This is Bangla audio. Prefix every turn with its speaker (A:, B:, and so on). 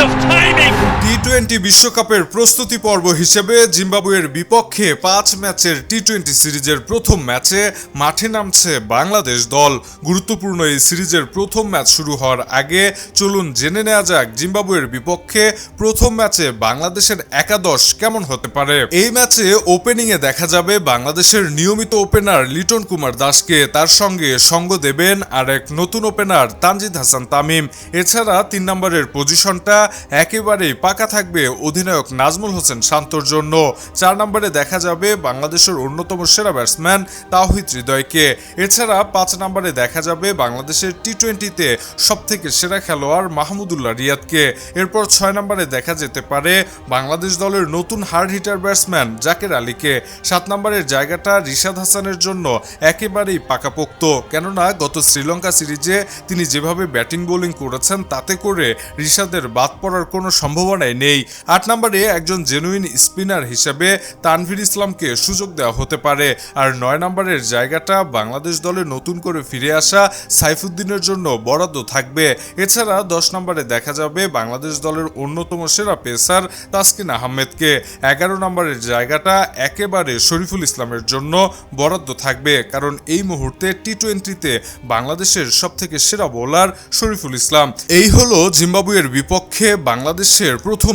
A: of time. টোয়েন্টি বিশ্বকাপের প্রস্তুতি পর্ব হিসেবে জিম্বাবুয়ের বিপক্ষে পাঁচ ম্যাচের টি টোয়েন্টি সিরিজের প্রথম ম্যাচে মাঠে নামছে বাংলাদেশ দল। গুরুত্বপূর্ণ এই সিরিজের প্রথম ম্যাচ শুরু হওয়ার আগে চলুন জেনে নেওয়া যাক জিম্বাবুয়ের বিপক্ষে প্রথম ম্যাচে বাংলাদেশের একাদশ কেমন হতে পারে। এই ম্যাচে ওপেনিংয়ে দেখা যাবে বাংলাদেশের নিয়মিত ওপেনার লিটন কুমার দাসকে। তার সঙ্গে সঙ্গ দেবেন আর এক নতুন ওপেনার তানজিদ হাসান তামিম। এছাড়া তিন নম্বরের পজিশনটা একেবারেই পাকা থাকবে অধিনায়ক নাজমুল হোসেন শান্তর জন্য। চার নম্বরে দেখা যাবে বাংলাদেশের অন্যতম সেরা ব্যাটসম্যান তাহিদ হৃদয়কে। এছাড়া পাঁচ নম্বরে দেখা যাবে বাংলাদেশের টি টোয়েন্টিতে সব থেকে সেরা খেলোয়াড় মাহমুদুল্লাহ রিয়াদকে। এরপর ছয় নম্বরে দেখা যেতে পারে বাংলাদেশ দলের নতুন হার্ড হিটার ব্যাটসম্যান জাকের আলীকে। সাত নম্বরের জায়গাটা রিশাদ হাসানের জন্য একেবারেই পাকাপোক্ত। কেননা গত শ্রীলঙ্কা সিরিজে তিনি যেভাবে ব্যাটিং বোলিং করেছেন, তাতে করে রিশাদের বাদ পড়ার কোনো সম্ভাবনাই নেই। আট নম্বরে একজন জেনুইন স্পিনার হিসেবে তানভীর ইসলামকে সুযোগ দেওয়া হতে পারে। আর নয় নম্বরের জায়গাটা বাংলাদেশ দলে নতুন করে ফিরে আসা সাইফুদ্দিনের জন্য বরাদ্দ থাকবে। এছাড়া দশ নম্বরে দেখা যাবে বাংলাদেশ দলের অন্যতম সেরা পেসার তাসকিন আহমেদকে। এগারো নম্বরের জায়গাটা একেবারে শরীফুল ইসলামের জন্য বরাদ্দ থাকবে, কারণ এই মুহূর্তে টি টোয়েন্টিতে বাংলাদেশের সব থেকে সেরা বোলার শরীফুল ইসলাম। এই হলো জিম্বাবুয়ের বিপক্ষে বাংলাদেশের প্রথম